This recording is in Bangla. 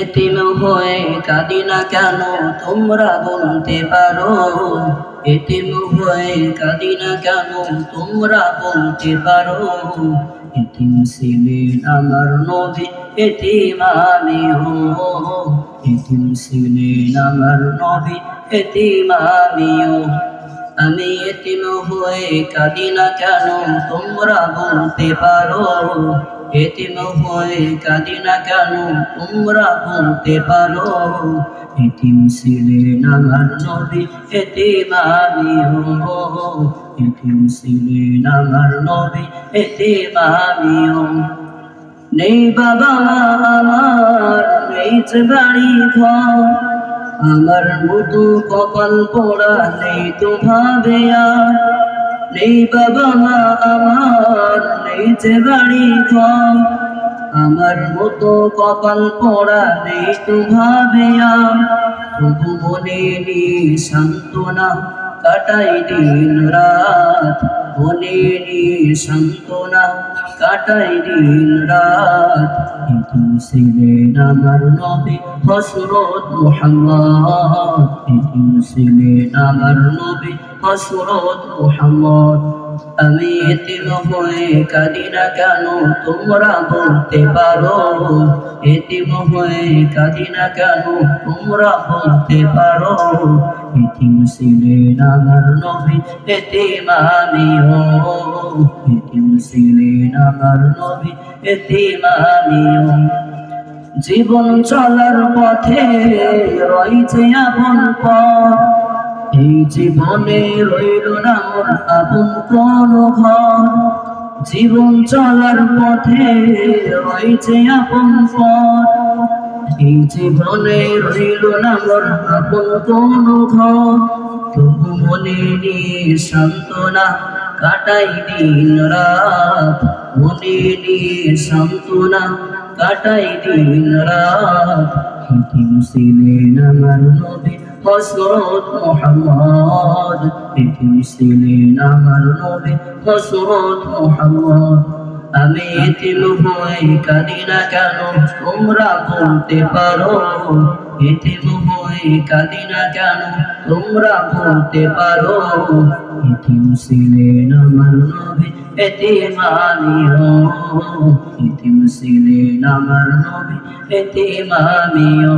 এতিম হয়ে কাঁদি না কেন? তোমরা বলতে পারো। এতিম হয়ে কাঁদি না কেন? তোমরা বলতে পারো। এতিম ছিলেন আমার নবী, এতিম আমিও এতিম ছিলেন আমার নবী, এতিম আমিও আমি এতিম হয়ে কাঁদি না কেন? তোমরা বলতে পারো। এতিম হয়ে কাঁদি না কেন? তোমরা বলতে পারো, এতিম ছিলেন আমার নবী, এতিম আমিও এতিম ছিলেন আমার নবী, এতিম আমিও নেই বাবা আমার, নেই বাড়ি ঘর। আমার মতো কপাল পোড়া নেই তো ভাবে আর। নেই বাবা আমার যে বাড়ি ঘর। আমার মতো কপাল পোড়া নেই তো ভাবে তবু মনে নি সান্ত্বনা কাটাই দিন রাত। মনে নি সান্ত্বনা কাটাই দিন রাত। কিন্তু ছিলেন আমার নবী হসরত মোহাম্মদ। কিন্তু ছিলেন আমার নবী হসরত মোহাম্মদ। আমি এতিম কাঁদি না কেন? তোমরা বলতে পারো। এতিম হয়ে কাঁদি না কেন? তোমরা বলতে পারো। এতিম ছিলেন আমার নবী, এতিম আমিও। এতিম ছিলেন আমার নবী, এতিম আমিও। জীবন চলার পথে রয়েছে আপন পথ এই জীবনে রইল না মোর আপন কোন ঘর। জীবন চলার পথে রয়েছে আপন পথ। এই জীবনে রইল না মোর আপন কোন ঘর। তবু মনে নিয়ে সান্ত্বনা কাটাই দিন রাত। মনে নিয়ে সান্ত্বনা কাটাই দিন রাত। হিতিম ছিলেন আমার নবী হসরত মোহাম্মদ হিতিম ছিলেন আমার নবী হসরত মোহাম্মদ আমি এতিম হয়ে কাঁদি না কেন তোমরা বলতে পারো এতিম হয়ে কাঁদি না কেন তোমরা বলতে পারো এতিম ছিলেন আমার নবী এতিম আমিও এতিম ছিলেন আমার নবী এতে আমিও